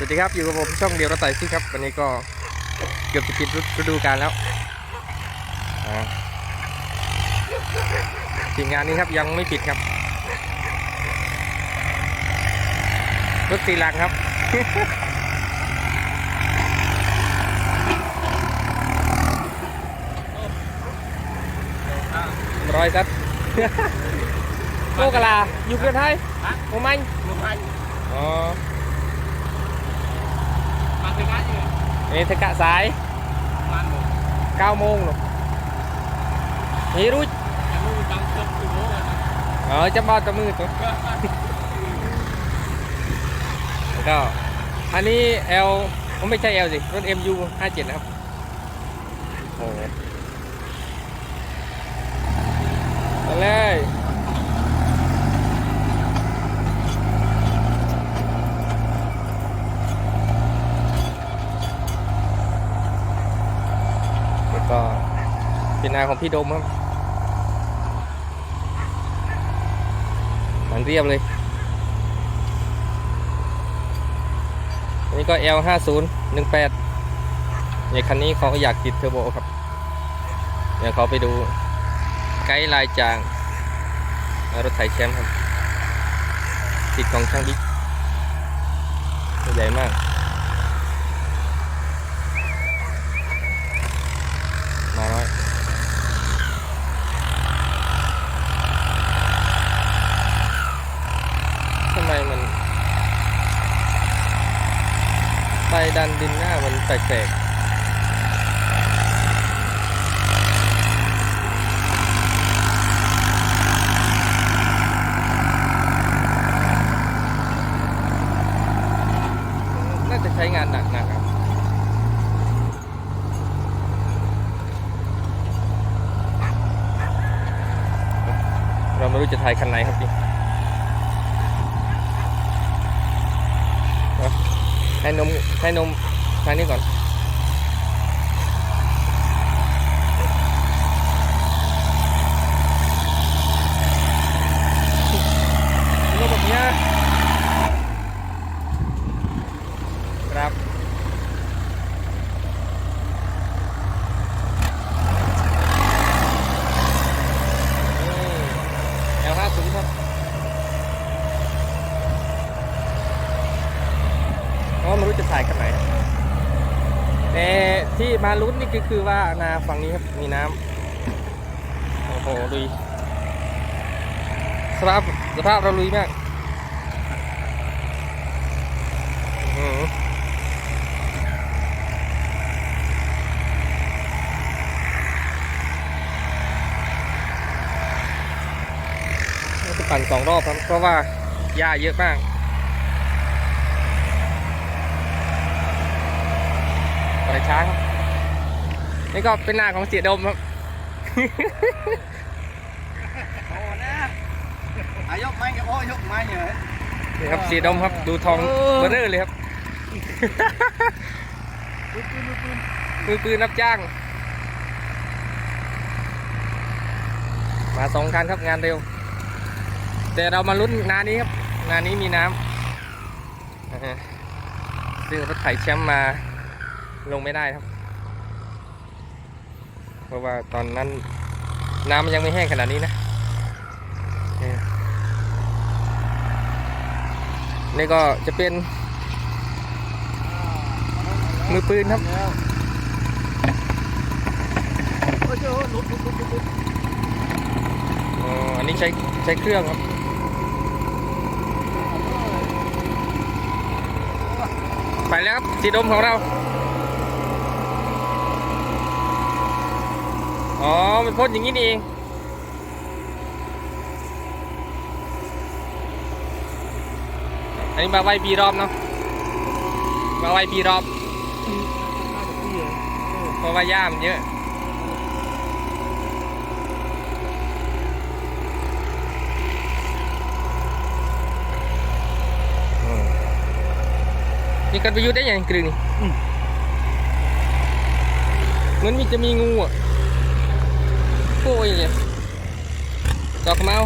สวัสดีครับอยู่กับผมช่องเดียวรถไต่ซิ่งครับ วันนี้ก็เกือบจะปิดฤดูกาลแล้วอ่าทีมงานนี้ครับยังไม่ปิดครับ รถตีลังครับร้อยซัดโลกะลาอยู่เพื่อ นไทยโอ้มันลงไปอ๋อมาถึงร้านอยู่นี่ทกะสายร้านหมด9โมงหรอกนี่รู้แต่ลูกดังเกือบถึงโมงเลยเออจะบอตะมือตัวแล้วก็อันนี้ L ไม่ใช่ L สิรถ MU 57 นะครับโอ้โหไปเลยแล้วก็ เป็นของพี่ดมครับมันเรียบเลยอันนี้ก็ L 5 0 1 8เนี่ยคันนี้เขาก็อยากติดเทอร์โบครับ เดี๋ยวเขาไปดูไกด์ลายจาง รถไถแชมป์ครับ ติดของช่างบิ๊กใหญ่มาก มาน้อยทำไมมัน ไปดันดินหน้ามันแปลกๆน่าจะใช้งานหนักๆครับ เราไม่รู้จะถ่ายคันไหนครับพี่เอา ให้นมให้นมทางนี้ก่อนนมแบบนี้ยครับเอลห้าศูนย์ครับก็ไม่รู้จะถ่ายกันไหนแต่ ที่มาลุ้นนี่ก็คือว่านาฝั่งนี้ครับมีน้ำโอ้โหลุยสภาพสภาพเราลุยมากอือหือเราจะปั่นสองรอบครับเพราะว่าหญ้าเยอะมากปล่อยช้าครับ นี่ก็เป็นหน้าของเสียดมครับโอ้นะอายกไม้กับโอ้ยกไม้เหรอนี่ครับเสียดมครับดูทองเออเบอร์เรอร์เลยครับปืนปืนปืนมือปืนรับจ้าง มาสองคันครับงานเร็ว แต่เรามาลุ้นนานี้ครับนานี้มีน้ำนะฮะซึ่งรถไถแชมป์มาลงไม่ได้ครับ เพราะว่าตอนนั้นน้ำมันยังไม่แห้งขนาดนี้นะนี่นี่ก็จะเป็น มือปืนครับอ๋ออันนี้ใช้ใช้เครื่องครับไปแล้วครับสีดมของเรา อ๋อ มันพ่นอย่างนี้นี่เอง อันนี้มาไว้ปีรอบเนาะ มาไว้ปีรอบเพราะว่าหญ้ามันเยอะอืมนี่กันประยุทธ์ได้ยังกรึนี่เหมือนมีจะมีงูอะ โอ้ยเนี่ยจอกเมา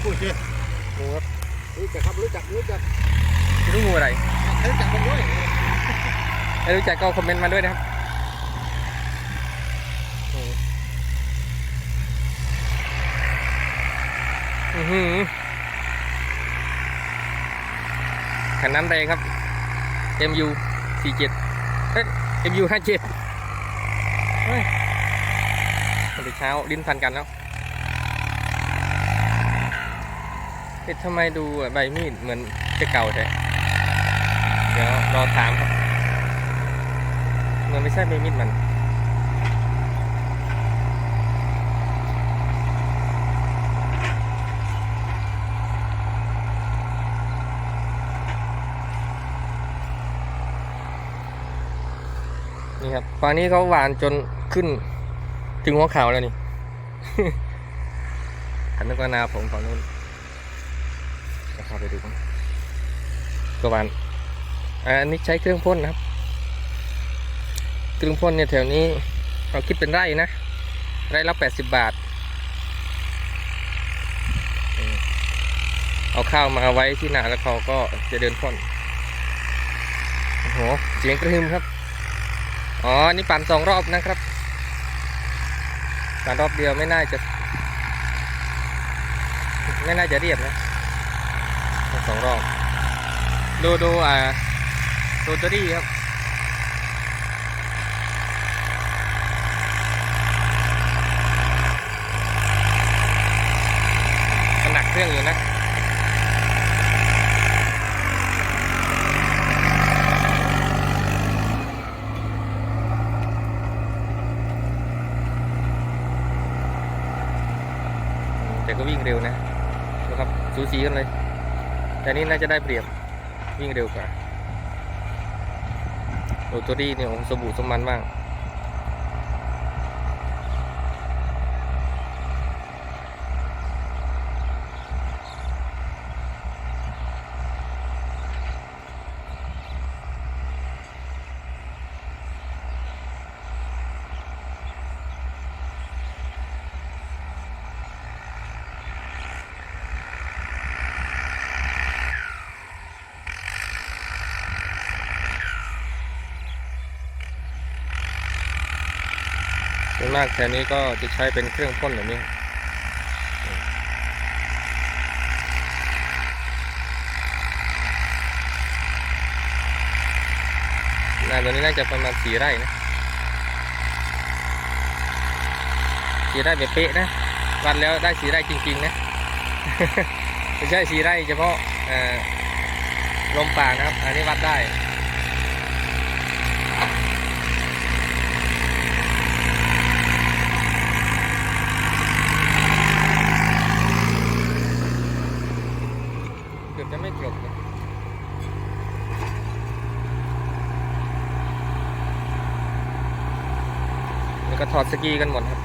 โอ้ยงูครับรู้จักครับรู้จักรู้จักไม่รู้งูอะไรเฮ้ยจับมันด้วยไม่รู้จักก็คอมเมนต์มาด้วยนะครับ อืมอื้อหือขันน้ำแรงครับ MU 47เอ้ย MU 57เฮ้ยตอน เช้าลิ้นพันกันแล้วเอ๊ะทำไมดูใบมีดเหมือนจะเก่าแท้เดี๋ยวรอถามครับมันไม่ใช่ใบมีดมันนี่ครับฝั่งนี้เขาหวานจนขึ้น ถึงหัวเข่าแล้วนี่ หันนึกว่านาผมฝั่งนู้นจะเข้าไปดูกันก็หวานอันนี้ใช้เครื่องพ่นนะครับ เครื่องพ่นเนี่ยแถวนี้เราคิดเป็นไร่นะ ไร่ละแปดสิบบาท เอาข้าวมาเอาไว้ที่นาแล้วเขาก็จะเดินพ่นโอ้โห เสียงกระหึ่มครับ อ๋อ นี่ปั่นสองรอบนะครับ ปั่รอบเดียวไม่น่าจะ ไม่น่าจะเรียบนะสองรอบดูดูอ่าโรตารี่ครับมันหนักเครื่องอยู่นะ แต่ก็วิ่งเร็วนะดูีกันเลย แต่นี้น่าจะได้เปรียบวิ่งเร็วกว่าโรตอรี่เนี่ยโอ้โหสมบูรณ์สมมันมาก ส่วนมากแถวนี้ก็จะใช้เป็นเครื่องพ่นแบบนี้นาตัวนี้น่าจะประมาณสี่ไร่นะสี่ไร่แบบเป๊ะนะวัดแล้วได้สี่ไร่จริง ๆ นะไม่ใช่สี่ไร่เฉพาะลมป่านะครับ อันนี้วัดได้ เกือบจะไม่จบเลยแล้วก็ ถอดสกีกันหมดครับ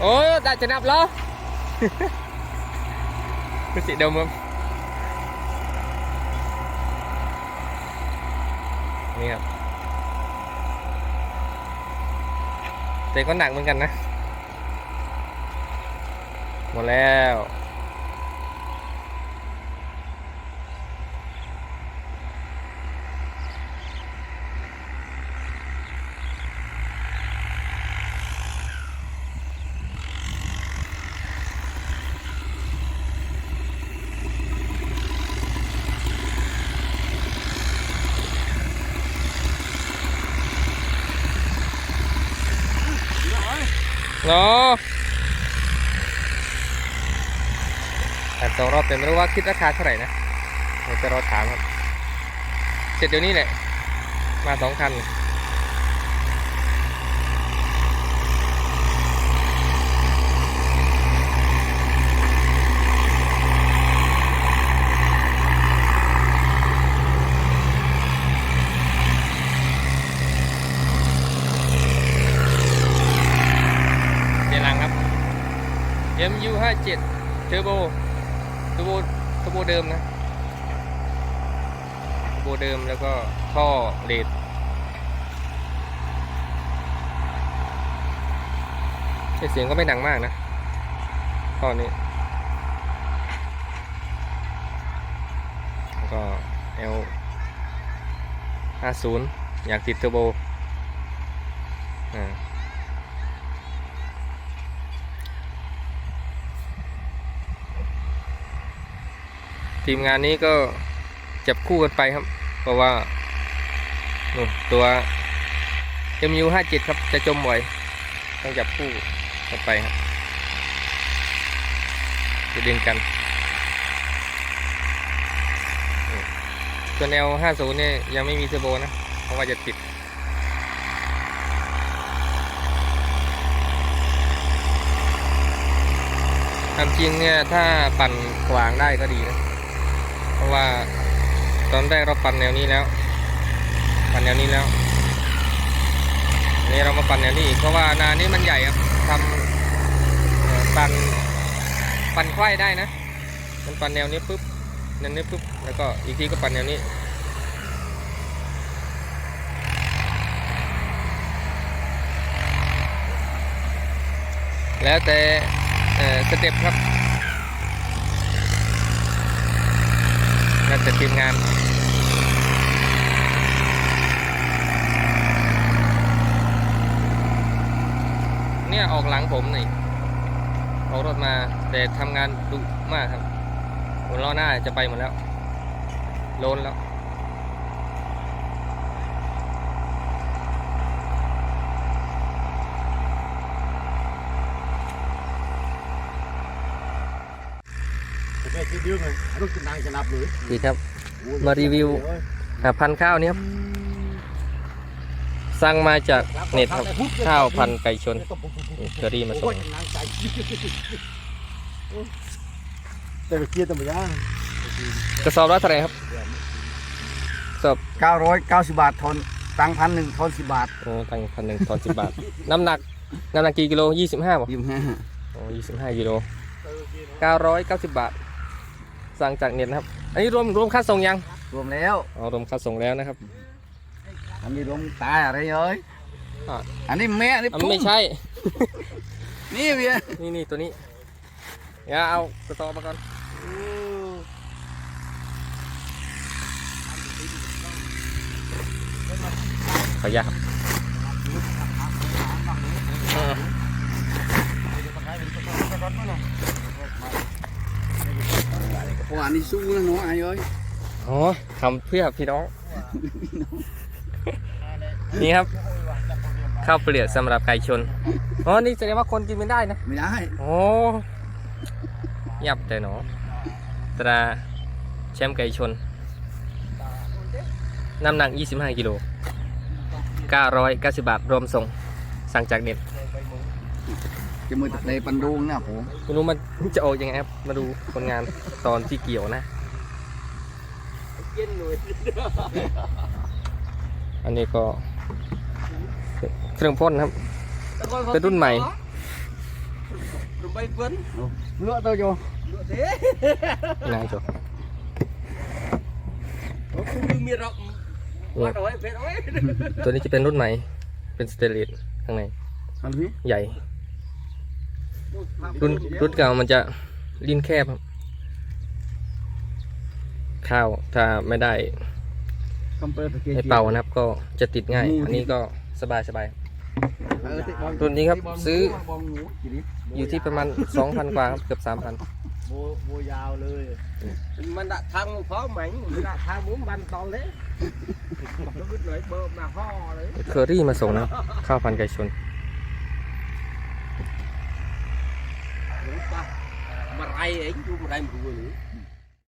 โอ้ได้จะนับแล้วคือสิเดิมมั้งนี่ครับแต่ก็หนักเหมือนกันนะ หมดแล้ว เนาะแต่สองรอบเต่ไม่รู้ว่าคิดราคาเท่าไหร่นะเดี๋ยวจะรอถามครับ เสร็จเดี๋ยวนี้แหละ มาสองคัน เดี๋ยวหลังครับ MU 5 7 Turbo Turbo Turbo เดิมนะ Turbo เดิมแล้วก็ท่อเลดเสียงก็ไม่ดังมากนะท่อนี้แล้วก็ L 50 อยากติดเทอร์โบอ่า ทีมงานนี้ก็จับคู่กันไปครับ เพราะว่าตัว MU 57 ครับจะจมบ่อยต้องจับคู่กันไปครับจะดึงกันนี่ส่วน L 50 เนี่ยยังไม่มีเทอร์โบนะ เพราะว่าจะติดตามจริงเนี่ย ถ้าปั่นขวางได้ก็ดีนะ ราะว่าตอนแรกเราปั่นแนวนี้แล้ว ปั่นแนวนี้แล้วนนี้เรามาปั่นแนวนี้อีกเพราะว่านานี้มันใหญ่ครับทำปั่นปั่นไขว้ได้นะ มันปั่นแนวนี้ปุ๊บแนวนี้ปุ๊บแล้วก็อีกทีก็ปั่นแนวนี้แล้วแต่สเต็ปครับ แล้วแต่ทีมงาน เนี่ยออกหลังผมนี่ออกรถมา แต่ทำงานดุมากครับบนล้อหน้าจะไปหมดแล้ว โลนแล้ว แค่คิด เยอะเลยรถจะนั่งจะนับเลยดีครับ มารีวิวหาพันข้าวนี้ครับสั่งมาจากเน็ตครับข้าวพันไก่ชนเคอรี่มาส่งแต่เกียร์ตัวไม่ได้กระสอบละเท่าไหร่ครับกระสอบเก้าร้อยเก้าสิบบาททอนตังพันหนึ่งทอนสิบบาทโอ้ตังพันหนึ่งตอนสิบบาท น้ำหนักน้ำหนักกี่กิโลยี่สิบห้าป่ะยิ้มห้าโอ้ยี่สิบห้ากิโลเก้าร้อยเก้าสิบบาท สั่งจากเน็ตนะครับ อันนี้รวมรวมค่าส่งยังรวมแล้วอ๋อรวมค่าส่งแล้วนะครับ อันนี้รวมตายอะไรเอ้ยอะอันนี้แม่อันนี้อะพุ่งไม่ใช่ นี่เบียร์นี่นี่ตัวนี้เดี๋ยวเอากระสอบมาก่อนขออนุญาตครับเออ เพราะอันนี้สู้นะน้องไอ้เอ้ยอ๋อทำเพื่อพี่น้อง นี่ครับข้าวเปลือกสำหรับไก่ชน อ๋อ นี่แสดงว่าคนกินไม่ได้นะ ไม่ได้ โอ้ยับแต่หนอ ตราแชมป์ไก่ชน น้ำหนัก 25 กิโล 990 บาท รวมส่ง สั่งจากเน็ต จะมือตะเลปันดุงนะผมไม่รู้มันจะออกยังไงครับ มาดูผลงานตอนที่เกี่ยวนะ อันนี้ก็ เครื่องพ่นครับ เป็นรุ่นใหม่ เลือดตัวโยนายจบตัวนี้จะเป็นรุ่นใหม่ เป็นสเตนเลสข้างใน อันนี้ ใหญ่ รุ่นรุ่นเก่ามันจะลิ้นแคบครับ ข้าวถ้าไม่ได้คอมเปอร์ตะเกียไม่เป่านะครับ ก็จะติดง่าย อันนี้ก็สบายสบายรุ่นนี้ครับซื้ออยู่ที่ประมาณ2,000กว่าครับเกือบ3,000โบโบยาวเลย mình đã thăng một phó mảnh mình đã thăng bốn bàn to đấy nó biết lấy bơ mà ho đấy เคอรี่มาส่งนะครับข้าวพันธุ์ไก่ชน មករៃអីយូរមករៃមួយលឿន